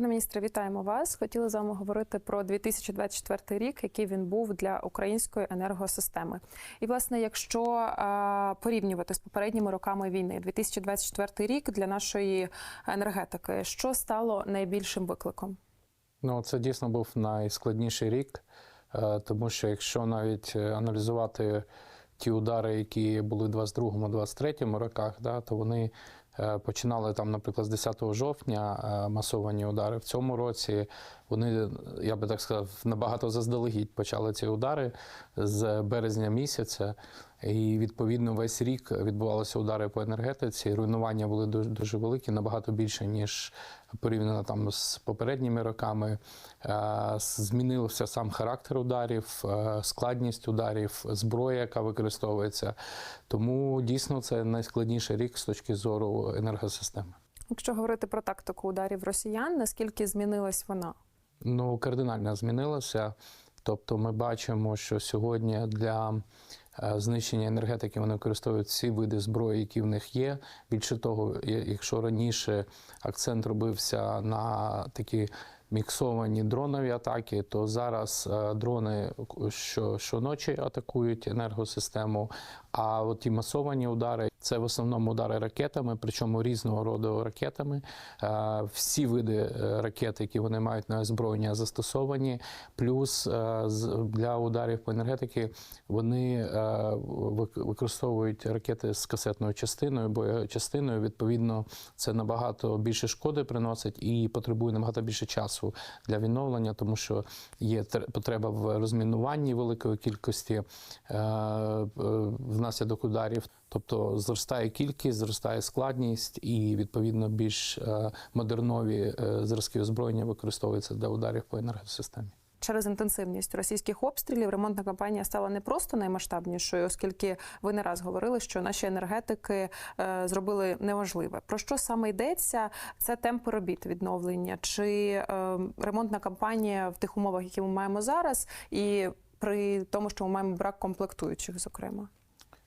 Пане міністре, вітаємо вас. Хотіли з вами говорити про 2024 рік, який він був для української енергосистеми. І, власне, якщо порівнювати з попередніми роками війни, 2024 рік для нашої енергетики, що стало найбільшим викликом? Ну, це дійсно був найскладніший рік, е, тому що якщо навіть е, аналізувати ті удари, які були в 22-23 роках, да, то вони починали там, наприклад, з 10 жовтня е, масовані удари. В цьому році вони, я би так сказав, набагато заздалегідь почали ці удари з березня місяця. І відповідно весь рік відбувалися удари по енергетиці. Руйнування були дуже дуже великі, набагато більше ніж порівняно там з попередніми роками. Е, Змінився сам характер ударів, е, складність ударів, зброя, яка використовується. Тому дійсно це найскладніший рік з точки зору енергосистеми. Якщо говорити про тактику ударів росіян, наскільки змінилась вона? Ну, кардинально змінилося. Тобто, ми бачимо, що сьогодні для знищення енергетики вони використовують всі види зброї, які в них є. Більше того, якщо раніше акцент робився на такі міксовані дронові атаки, то зараз е, дрони що, щоночі атакують енергосистему. А от ті масовані удари це в основному удари ракетами, причому різного роду ракетами. Е, Всі види е, ракет, які вони мають на озброєння, застосовані. Плюс е, для ударів по енергетики вони використовують ракети з касетною частиною, боєчастиною. Відповідно, це набагато більше шкоди приносить і потребує набагато більше часу для відновлення, тому що є потреба в розмінуванні великої кількості внаслідок ударів. Тобто зростає кількість, зростає складність, і відповідно більш е, модернові е, зразки озброєння використовуються для ударів по енергосистемі. Через інтенсивність російських обстрілів ремонтна кампанія стала не просто наймасштабнішою, оскільки ви не раз говорили, що наші енергетики е, зробили неможливе. Про що саме йдеться? Це темпи робіт відновлення, чи ремонтна кампанія в тих умовах, які ми маємо зараз, і при тому, що ми маємо брак комплектуючих, зокрема.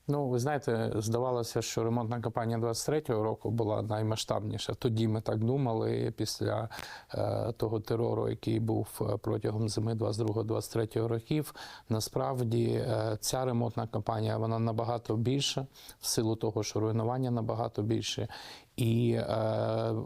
Ну, ви знаєте, здавалося, що ремонтна кампанія 23-го року була наймасштабніша. Тоді ми так думали після е, того терору, який був е, протягом зими 22-23 років. Насправді е, ця ремонтна кампанія вона набагато більша, в силу того, що руйнування набагато більше. І е,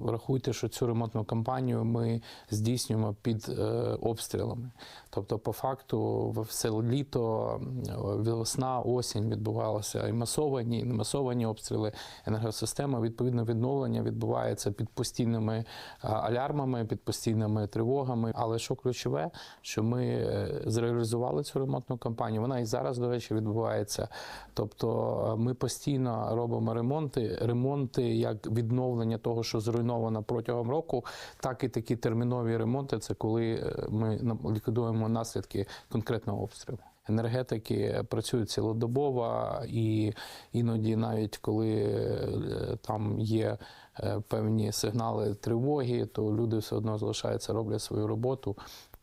рахуйте, що цю ремонтну кампанію ми здійснюємо під е, обстрілами. Тобто, по факту, все літо, весна, осінь відбувалося і масовані, і не масовані обстріли енергосистеми. Відповідно, відновлення відбувається під постійними алярмами, під постійними тривогами. Але що ключове, що ми е, зреалізували цю ремонтну кампанію. Вона і зараз, до речі, відбувається. Тобто, е, ми постійно робимо ремонти, ремонти як відновлення того, що зруйновано протягом року, так і такі термінові ремонти. Це коли е, ми ліквідуємо наслідки конкретного обстрілу. Енергетики працюють цілодобово, і іноді, навіть коли е, там є е, певні сигнали тривоги, то люди все одно залишаються, роблять свою роботу.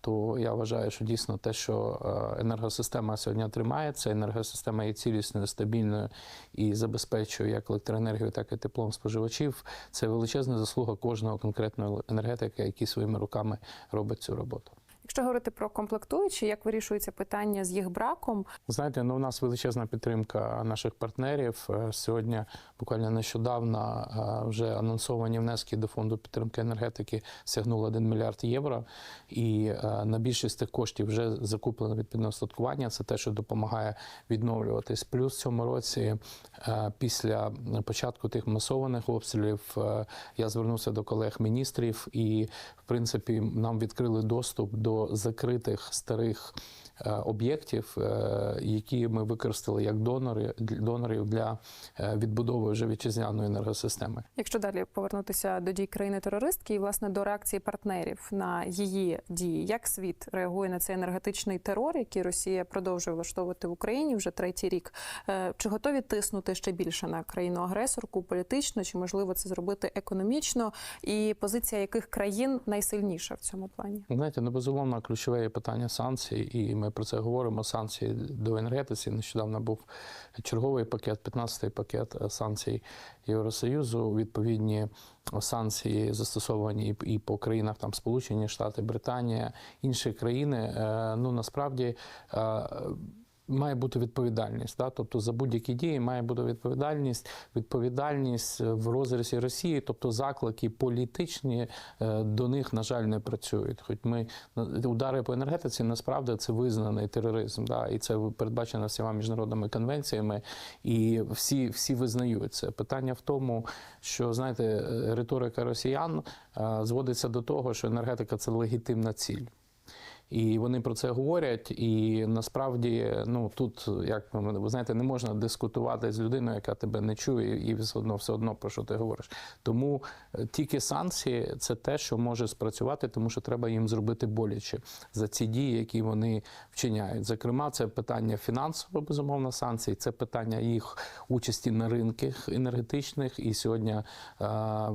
То я вважаю, що дійсно те, що е, енергосистема сьогодні тримається, енергосистема є цілісною, стабільною і забезпечує як електроенергію, так і теплом споживачів. Це величезна заслуга кожного конкретного енергетика, який своїми руками робить цю роботу. Якщо говорити про комплектуючі, як вирішується питання з їх браком, Знаєте, ну у нас величезна підтримка наших партнерів. Е, Сьогодні буквально нещодавно е, вже анонсовані внески до фонду підтримки енергетики сягнули 1 мільярд євро. І е, на більшість тих коштів вже закуплено відповідне устаткування. Це те, що допомагає відновлюватись. Плюс в цьому році, після початку тих масованих обстрілів, я звернувся до колег-міністрів, і принципі нам відкрили доступ до закритих старих е, об'єктів, е, які ми використали як донори донорів для е, відбудови вже вітчизняної енергосистеми. Якщо далі повернутися до дій країни-терористки і власне до реакції партнерів на її дії, як світ реагує на цей енергетичний терор, який Росія продовжує влаштовувати в Україні вже третій рік? Чи готові тиснути ще більше на країну-агресорку політично, чи можливо це зробити економічно? І позиція яких країн найсильніша в цьому плані? Знаєте, ну безумовно. ключове є питання санкцій, і ми про це говоримо. Санкції до енергетиці. Нещодавно був черговий пакет, 15-й пакет е, санкцій Євросоюзу. Відповідні санкції застосовані і- по країнах там Сполучені Штати, Британія, інші країни. Е, Ну насправді. Е, Має бути відповідальність, да? тобто за будь-які дії має бути відповідальність, відповідальність в розрізі Росії, тобто заклики політичні е, до них, на жаль, не працюють. Хоч ми удари по енергетиці насправді це визнаний тероризм, да? і це передбачено всіма міжнародними конвенціями, і всі, всі визнають це. Питання в тому, що знаєте, е, риторика росіян е, зводиться до того, що енергетика це легітимна ціль. І вони про це говорять. І насправді, ну тут як ви знаєте, не можна дискутувати з людиною, яка тебе не чує, і все одно все одно про що ти говориш. Тому е, тільки санкції це те, що може спрацювати, тому що треба їм зробити боляче за ці дії, які вони вчиняють. Зокрема, це питання фінансово, безумовно, санкцій, це питання їх участі на ринках енергетичних. І сьогодні е,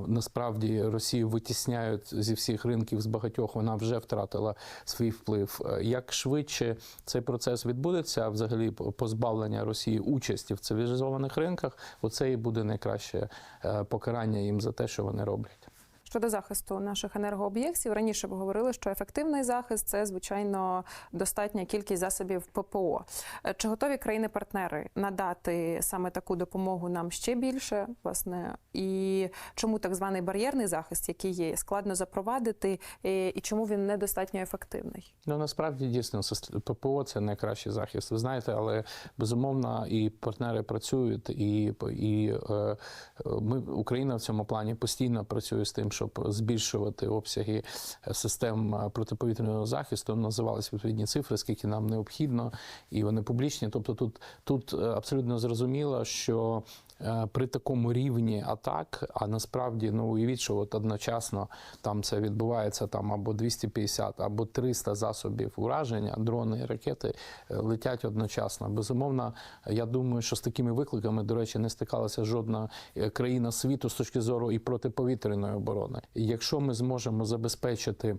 насправді Росію витісняють зі всіх ринків з багатьох. Вона вже втратила свій вплив. Е, Як швидше цей процес відбудеться, взагалі позбавлення Росії участі в цивілізованих ринках, оце і буде найкраще е, покарання їм за те, що вони роблять. Щодо захисту наших енергооб'єктів, раніше ви говорили, що ефективний захист це звичайно достатня кількість засобів ППО. Е, Чи готові країни-партнери надати саме таку допомогу нам ще більше? Власне, і чому так званий бар'єрний захист, який є, складно запровадити, е, і чому він недостатньо ефективний? Ну насправді дійсно ППО це найкращий захист. Ви знаєте, але безумовно і партнери працюють, і, і е, ми Україна в цьому плані постійно працює з тим, щоб збільшувати обсяги е, систем е, протиповітряного захисту. Називалися відповідні цифри, скільки нам необхідно, і вони публічні. Тобто, тут, тут е, абсолютно зрозуміло, що при такому рівні атак, а насправді ну уявіть, що от одночасно там це відбувається там або 250, або 300 засобів ураження, дрони і ракети е, летять одночасно. Безумовно, я думаю, що з такими викликами, до речі, не стикалася жодна е, країна світу з точки зору і протиповітряної оборони. Якщо ми зможемо забезпечити е,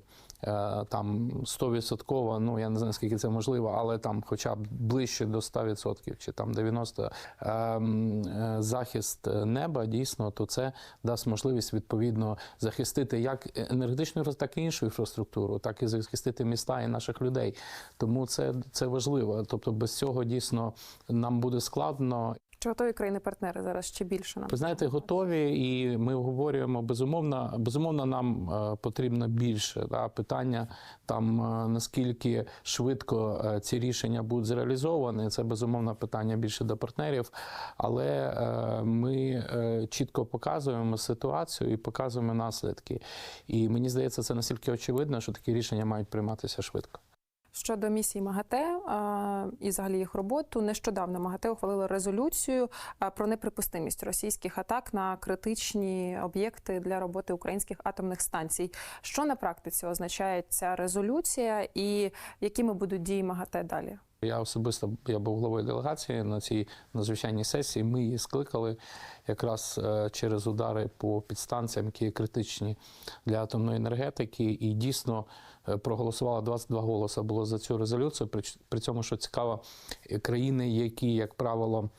там 100%, ну я не знаю скільки це можливо, але там хоча б ближче до 100% чи там 90% ем, е, захист неба дійсно, то це дасть можливість відповідно захистити як енергетичну, так і іншу інфраструктуру, так і захистити міста і наших людей. Тому це, це важливо. Тобто без цього дійсно нам буде складно. Чи готові країни-партнери зараз ще більше нам? Ви знаєте, готові, і ми говоримо безумовно. Безумовно, нам е, потрібно більше. Да, питання там е, наскільки швидко е, ці рішення будуть зреалізовані. Це безумовно питання більше до партнерів. Але е, ми е, чітко показуємо ситуацію і показуємо наслідки. І мені здається, це настільки очевидно, що такі рішення мають прийматися швидко. Щодо місії МАГАТЕ і взагалі їх роботу, нещодавно МАГАТЕ ухвалило резолюцію про неприпустимість російських атак на критичні об'єкти для роботи українських атомних станцій. Що на практиці означає ця резолюція, і якими будуть дії МАГАТЕ далі? Я особисто я був головою делегації на цій надзвичайній сесії. Ми її скликали якраз е, через удари по підстанціям, які критичні для атомної енергетики, і дійсно е, проголосувало 22 голоси було за цю резолюцію. При, при цьому, що цікаво, е, країни, які, як правило,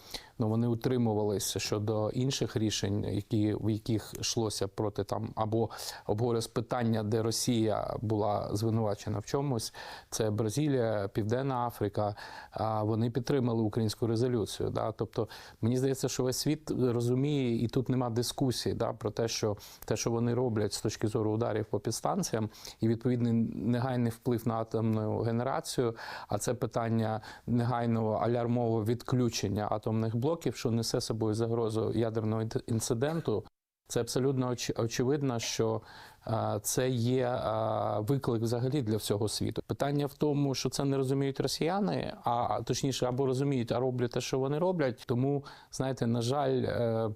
ну вони утримувалися щодо інших рішень, які в яких йшлося проти там або обговорювалось питання, де Росія була звинувачена в чомусь. Це Бразилія, Південна Африка. А вони підтримали українську резолюцію. Да? Тобто, мені здається, що весь світ розуміє, і тут нема дискусії да, про те, що те, що вони роблять з точки зору ударів по підстанціям, і відповідний негайний вплив на атомну генерацію. А це питання негайного алярмового відключення атомних блоків, що несе собою загрозу ядерного інциденту. Це абсолютно оч- очевидно, що це є виклик взагалі для всього світу. Питання в тому, що це не розуміють росіяни, а точніше, або розуміють, а роблять те, що вони роблять. Тому, знаєте, на жаль, Е,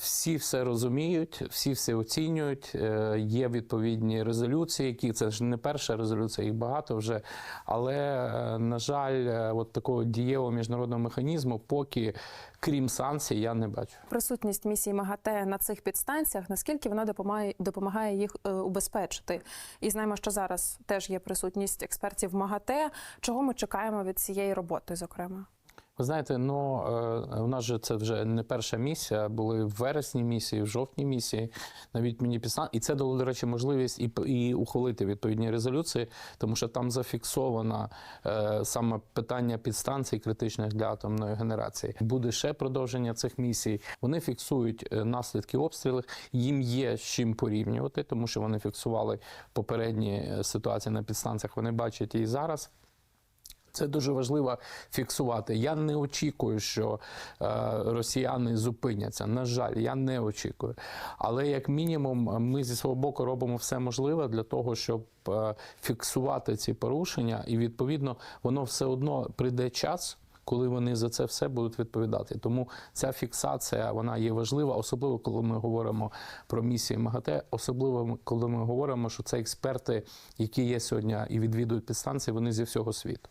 Всі все розуміють, всі все оцінюють. е, Є відповідні резолюції, які це ж не перша резолюція, їх багато вже. Але, е, на жаль, е, от такого дієвого міжнародного механізму, поки крім санкцій, я не бачу. Присутність місії МАГАТЕ на цих підстанціях, наскільки вона допомагає, допомагає їх е, убезпечити? І знаємо, що зараз теж є присутність експертів МАГАТЕ. Чого ми чекаємо від цієї роботи, зокрема? Ви знаєте, ну е, у нас же це вже не перша місія. Були в вересні місії, в жовтні місії. Навіть мені пісна, і це дало, до речі, можливість і, і ухвалити відповідні резолюції, тому що там зафіксовано е, саме питання підстанцій критичних для атомної генерації. Буде ще продовження цих місій. Вони фіксують е, наслідки обстрілів. Їм є з чим порівнювати, тому що вони фіксували попередні е, ситуації на підстанціях. Вони бачать і зараз. Це дуже важливо фіксувати. Я не очікую, що е, росіяни зупиняться. На жаль, я не очікую. Але як мінімум, ми зі свого боку робимо все можливе для того, щоб е, фіксувати ці порушення, і відповідно воно все одно прийде час. Коли вони за це все будуть відповідати, тому ця фіксація вона є важлива, особливо коли ми говоримо про місії МАГАТЕ, особливо коли ми говоримо, що це експерти, які є сьогодні і відвідують підстанції, вони зі всього світу.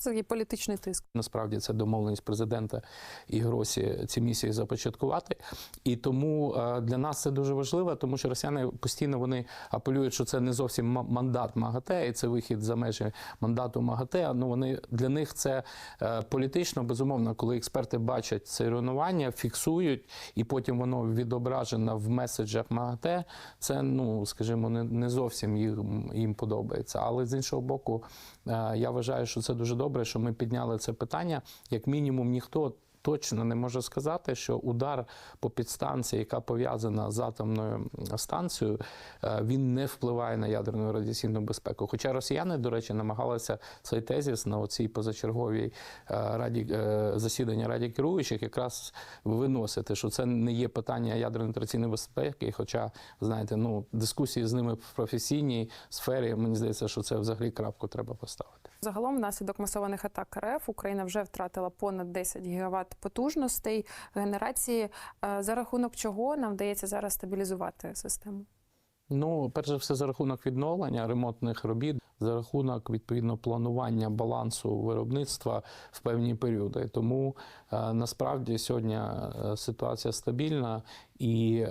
Це є політичний тиск. Насправді це домовленість президента і Гросі ці місії започаткувати. І тому е, для нас це дуже важливо, тому що росіяни постійно вони апелюють, що це не зовсім мандат МАГАТЕ, і це вихід за межі мандату МАГАТЕ. Ну вони для них це е, політично, безумовно, коли експерти бачать це руйнування, фіксують, і потім воно відображено в меседжах МАГАТЕ. Це ну скажімо, не, не зовсім їм, їм подобається. Але з іншого боку, е, я вважаю, що це дуже добре, що ми підняли це питання. Як мінімум, ніхто. Точно не може сказати, що удар по підстанції, яка пов'язана з атомною станцією, е, він не впливає на ядерну радіаційну безпеку. Хоча росіяни, до речі, намагалися цей тезіс на оцій позачерговій е, раді е, засідання раді керуючих якраз виносити, що це не є питання ядерної радіаційної безпеки. Хоча, знаєте, ну дискусії з ними в професійній сфері, мені здається, що це взагалі крапку треба поставити. Загалом, внаслідок масованих атак РФ Україна вже втратила понад 10 гігават потужностей генерації, е, за рахунок чого нам вдається зараз стабілізувати систему. Ну, перш за все, за рахунок відновлення ремонтних робіт, за рахунок відповідно планування балансу виробництва в певні періоди. Тому е, насправді сьогодні е, ситуація стабільна, і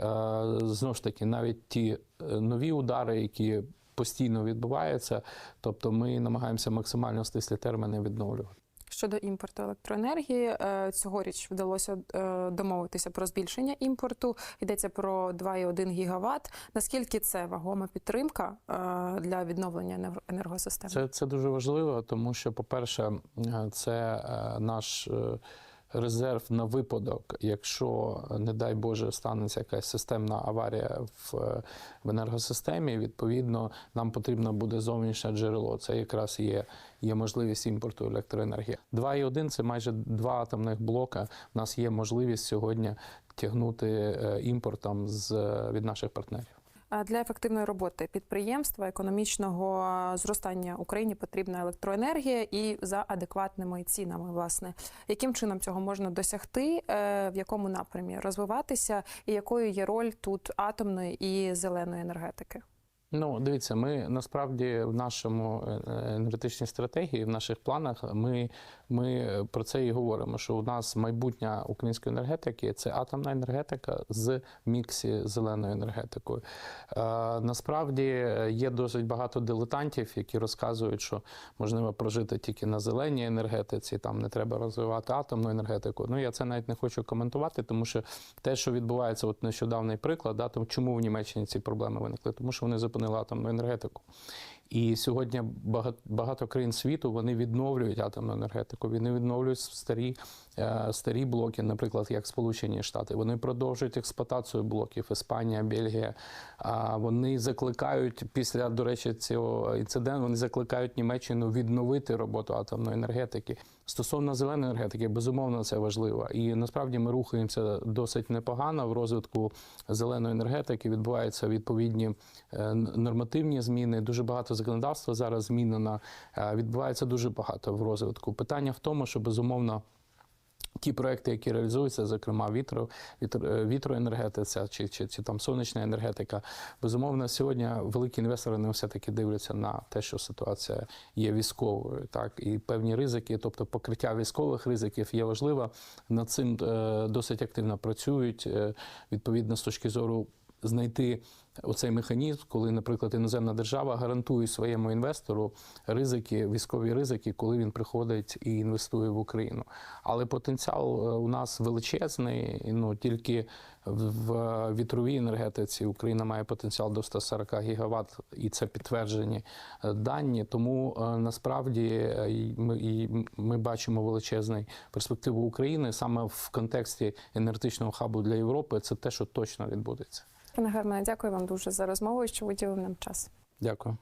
знову ж таки, навіть ті нові удари, які постійно відбуваються, тобто ми намагаємося максимально стислі терміни відновлювати. Щодо імпорту електроенергії, е, цьогоріч вдалося е, домовитися про збільшення імпорту. Йдеться про 2,1 гігават. Наскільки це вагома підтримка е, для відновлення енер- енергосистеми? Це, це дуже важливо, тому що, по-перше, е, це наш резерв на випадок, якщо, не дай Боже, станеться якась системна аварія в, в енергосистемі, відповідно, нам потрібно буде зовнішнє джерело. Це якраз є, є можливість імпорту електроенергії. 2,1 – це майже два атомних блока. У нас є можливість сьогодні тягнути е, імпортом з, від наших партнерів. Для ефективної роботи підприємства, економічного зростання Україні потрібна електроенергія і за адекватними цінами. Власне, яким чином цього можна досягти, е, в якому напрямі розвиватися, і якою є роль тут атомної і зеленої енергетики? Ну, дивіться, ми насправді в нашому е, енергетичній стратегії, в наших планах, ми, ми про це і говоримо. Що у нас майбутнє української енергетики це атомна енергетика з міксі зеленою енергетикою. Е, насправді є досить багато дилетантів, які розказують, що можливо прожити тільки на зеленій енергетиці, там не треба розвивати атомну енергетику. Ну я це навіть не хочу коментувати, тому що те, що відбувається, от нещодавний приклад, да, тому чому в Німеччині ці проблеми виникли? Тому що вони зупинили атомну енергетику. І сьогодні багато, країн світу вони відновлюють атомну енергетику. Вони відновлюють старі, е, старі блоки, наприклад, як Сполучені Штати. Вони продовжують експлуатацію блоків Іспанія, Бельгія. Вони закликають після, до речі, цього інциденту. Вони закликають Німеччину відновити роботу атомної енергетики. Стосовно зеленої енергетики, безумовно, це важливо. І насправді ми рухаємося досить непогано в розвитку зеленої енергетики. Відбуваються відповідні е, нормативні зміни. Дуже багато законодавства зараз змінено. Е, Відбувається дуже багато в розвитку. Питання в тому, що безумовно. Ті проекти, які реалізуються, зокрема вітро, вітро, е, чи, чи, чи там сонячна енергетика, безумовно, сьогодні великі інвестори вони все-таки дивляться на те, що ситуація є військовою, так і певні ризики, тобто покриття військових ризиків є важливо. Над цим е, досить активно працюють. Е, відповідно, з точки зору знайти оцей механізм, коли, наприклад, іноземна держава гарантує своєму інвестору ризики, військові ризики, коли він приходить і інвестує в Україну. Але потенціал е, у нас величезний. Ну тільки в вітровій енергетиці Україна має потенціал до 140 гігават, і це підтверджені е, дані. Тому е, насправді ми, ми бачимо величезний перспективу України саме в контексті енергетичного хабу для Європи. Це те, що точно відбудеться. Пане Германе, дякую вам дуже за розмову, і що виділив нам час. Дякую.